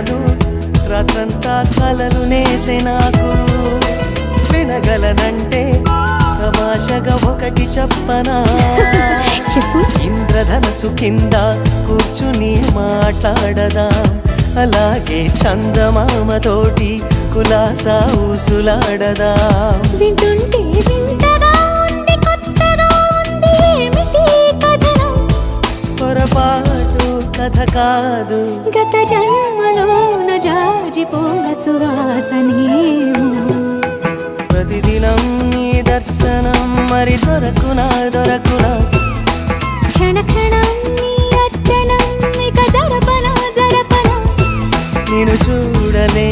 కాదు రాత్రంతా కలలు నేసే నాకు వినగలనంటే తమాషగా ఒకటి చెప్పనా? చెప్పు. ఇంద్రధనసు కింద కూర్చుని మాట్లాడదా? అలాగే చందమామతోటి కులాసా ఊసులాడదా? వింటుంటే వింతగా ఉంది కొత్తగా ఉంది ఏమిటి కథనం? పొరపాటు కథ కాదు. గత జన్మలోన సువాసనేమో ప్రతిదినం నీ దర్శనం మరి దొరకునా దొరకునా? క్షణ క్షణం నీ అర్చనం ఇక జరపన జరపన? నేను చూడలే